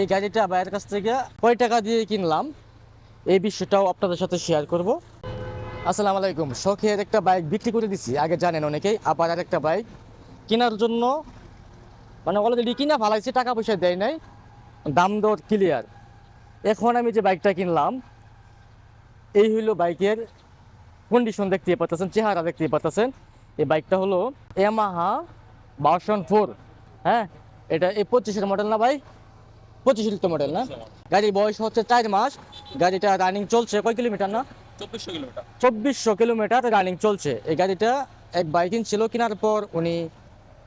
এই গাড়িটা ভাইয়ের কাছ থেকে কয় টাকা দিয়ে কিনলাম। এই বিষয়টাও আপনাদের সাথে শেয়ার করব। আসসালামু আলাইকুম। শখের একটা বাইক বিক্রি করে দিছি। আগে জানেন অনেকেই আবার আর একটা বাইক কেনার জন্য মানে অলরেডি কিনা ফালাইছি, টাকা পয়সা দেয় নাই। দাম দর ক্লিয়ার এখন আমি যে বাইকটা কিনলাম, এই হইল বাইকের কন্ডিশন দেখতে পাচ্ছেন চেহারা দেখতে পাচ্ছেন এই বাইকটা হলো এমাহা ভার্সন ফোর হ্যাঁ এটা এই পঁচিশের মডেল না ভাই? পঁচিশের তো মডেল না? গাড়ির বয়স হচ্ছে চার মাস। গাড়িটা রানিং চলছে কয় কিলোমিটার না? চব্বিশশো কিলোমিটার। চব্বিশশো কিলোমিটার রানিং চলছে। এই গাড়িটা এক বাইক ছিল কেনার পর উনি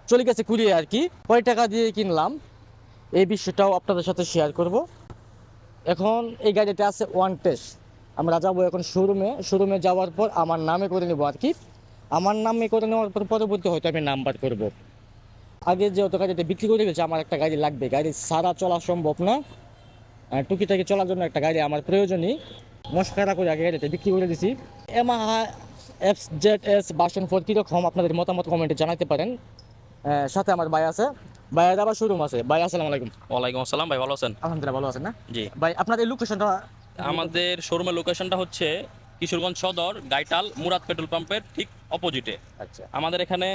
চলে গেছে কুড়িয়ে আর কি। কয় টাকা দিয়ে কিনলাম এই বিষয়টাও আপনাদের সাথে শেয়ার করব। এখন এই গাড়িটা আছে ওয়ান টেস্ট আমরা যাব এখন শোরুমে শোরুমে যাওয়ার পর আমার নামে করে নেব আর কি। আমার নামে করে নেওয়ার পর পরবর্তী হয়তো আমি নাম্বার করব। আগে যেহেতু গাড়িটা বিক্রি করে গেছে আমার একটা গাড়ি লাগবে। গাড়ি সারা চলা সম্ভব না। টুকিটাকি চলার জন্য একটা গাড়ি আমার প্রয়োজনই। মস্কারা করে আগে গাড়িটা বিক্রি করে দিছি। Yamaha F Z S version four কীরকম আপনাদের মতামত কমেন্টে জানাতে পারেন। সাথে আমার ভাই আছে। ভাইয়ের আবার শোরুম আছে। ভাই আসসালামু আলাইকুম। ওয়ালাইকুম আসসালাম। ভাই ভালো আছেন? আলহামদুলিল্লাহ ভালো আছেন না? জি। ভাই আপনার এই লোকেশনটা আমাদের শোরুমের লোকেশনটা হচ্ছে কিশোরগঞ্জ সদর গাইটাল মুরাদ পেট্রোল পাম্পের ঠিক অপোজিটে আচ্ছা। আমাদের এখানে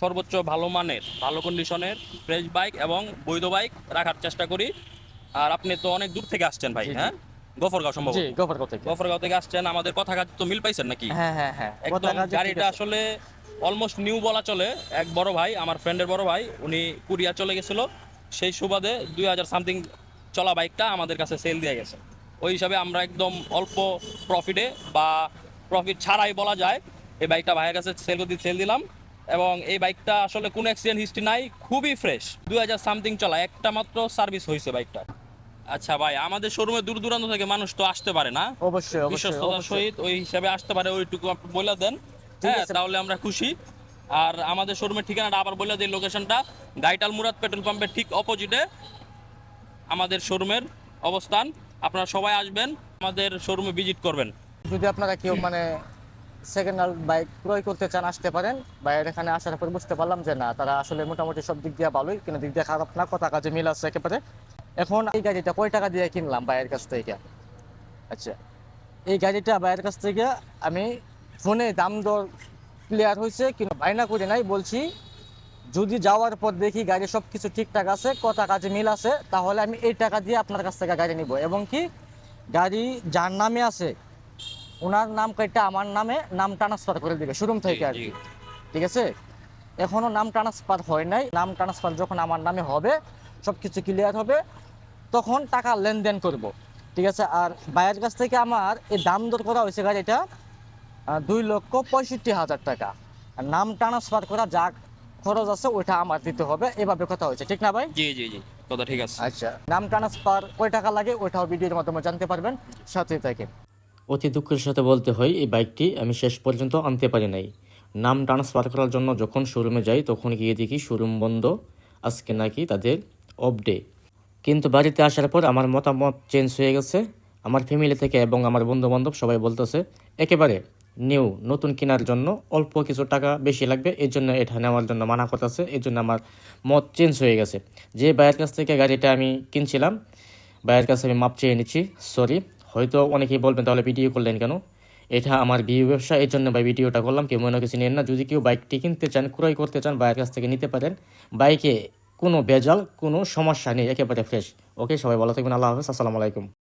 সর্বোচ্চ ভালো মানের ভালো কন্ডিশনের ফ্রেশ বাইক এবং বৈধ বাইক রাখার চেষ্টা করি। আর আপনি তো অনেক দূর থেকে আসছেন ভাই। হ্যাঁ? গফরগাঁও সম্ভব জি গোফর থেকে। গফরগাঁও থেকে আসছেন। আমাদের কথা কাজ তো মিল পাইছেন নাকি? হ্যাঁ হ্যাঁ হ্যাঁ। একদম গাড়িটা আসলে অলমোস্ট নিউ বলা চলে। এক বড় ভাই আমার ফ্রেন্ডের বড় ভাই উনি কুরিয়া চলে গেছিল। সেই সুবাদে দুই হাজার সামথিং চলা বাইকটা আমাদের কাছে সেল দিয়ে গেছে। ওই হিসাবে আমরা একদম অল্প প্রফিটে বা প্রফিট ছাড়াই বলা যায় এই বাইকটা ভাইয়ের কাছে সেল সেল দিলাম। এবং এই বাইকটা আসলে কোনো অ্যাক্সিডেন্ট হিস্ট্রি নাই খুবই ফ্রেশ দুই হাজার সামথিং চলা একটা মাত্র সার্ভিস হয়েছে বাইকটা। আচ্ছা ভাই আমাদের শোরুমে দূর দূরান্ত থেকে মানুষ তো আসতে পারে না? অবশ্যই অবশ্যই বিশ্বস্ততার সহিত ওই হিসাবে আসতে পারে ওইটুকু আপনি বলে দেন। হ্যাঁ। তাহলে আমরা খুশি। আর আমাদের শোরুমের ঠিকানাটা আবার বলে দিই লোকেশনটা গাইটাল মুরাদ পেট্রোল পাম্পের ঠিক অপোজিটে আমাদের শোরুমের অবস্থান। আপনারা সবাই আসবেন আমাদের শোরুমে ভিজিট করবেন। যদি আপনারা কেউ মানে সেকেন্ড হ্যান্ড বাইক ক্রয় করতে চান, আসতে পারেন। বাইরের এখানে আসার পর বুঝতে পারলাম যে না, তারা আসলে মোটামুটি সব দিক দিয়ে ভালোই কিন্তু দিক দিয়ে খারাপ না, কথা কাজে মিল আছে একেবারে। এখন এই গাড়িটা কয় টাকা দিয়ে কিনলাম বাইরের কাছ থেকে? আচ্ছা এই গাড়িটা বাইরের কাছ থেকে আমি ফোনে দাম দর ক্লিয়ার হয়েছে কিন্তু বাইনা করে নাই, বলছি যদি যাওয়ার পর দেখি গাড়ি সব কিছু ঠিকঠাক আছে, কথা কাজে মিল আছে, তাহলে আমি এই টাকা দিয়ে আপনার কাছ থেকে গাড়ি নিব। এবং কি, গাড়ি যার নামে আছে ওনার নাম কেটে আমার নামে নাম ট্রান্সফার করে দিবে শোরুম থেকে আর কি। ঠিক আছে? এখনও নাম ট্রান্সফার হয় নাই। নাম ট্রান্সফার যখন আমার নামে হবে সব কিছু ক্লিয়ার হবে তখন টাকা লেনদেন করব। ঠিক আছে? আর বাইরের কাছ থেকে আমার এই দাম দর করা হয়েছে গাড়িটা দুই লক্ষ পঁয়ষট্টি হাজার টাকা। আর নাম ট্রান্সফার করা যা খরচ আছে ওইটা আমার দিতে হবে। এভাবে কথা হয়েছে ঠিক না ভাই? জি জি জি। কথা ঠিক আছে। আচ্ছা। নাম ট্রান্সফার কয় টাকা লাগে ওইটাও ভিডিওর মাধ্যমে জানতে পারবেন। সাথে থাকেন। অতি দুঃখের সাথে বলতে হয়, এই বাইকটি আমি শেষ পর্যন্ত আনতে পারি নাই। নাম ট্রান্সফার করার জন্য যখন শোরুমে যাই, তখন গিয়ে দেখি শোরুম বন্ধ। আজকে নাকি তাদের অফ ডে কিন্তু বাড়িতে আসার পর আমার মতামত চেঞ্জ হয়ে গেছে। আমার ফ্যামিলি থেকে এবং আমার বন্ধু বান্ধব সবাই বলতেছে, একেবারে নিউ নতুন কেনার জন্য অল্প কিছু টাকা বেশি লাগবে। এই জন্য এটা নেওয়ার জন্য মানা করতেছে। এই জন্য আমার মত চেঞ্জ হয়ে গেছে। যে ভাইয়ের কাছ থেকে গাড়িটা আমি কিনছিলাম, ভাইয়ের কাছে আমি মাপ চেয়ে নিচ্ছি সরি হয়তো অনেকেই বলবেন, তাহলে ভিডিও করলেন কেন? এটা আমার বিয়ে ব্যবসা, এর জন্য ভাই ভিডিওটা করলাম। কেউ মনে কিছু নেন না। যদি কেউ বাইকটি কিনতে চান, ক্রয় করতে চান, বাইরের কাছ থেকে নিতে পারেন। বাইকে কোনো বেজাল কোনো সমস্যা নেই, একেবারে ফ্রেশ ওকে সবাই ভালো থাকবেন। আল্লাহ হাফেজ। আসসালামু আলাইকুম।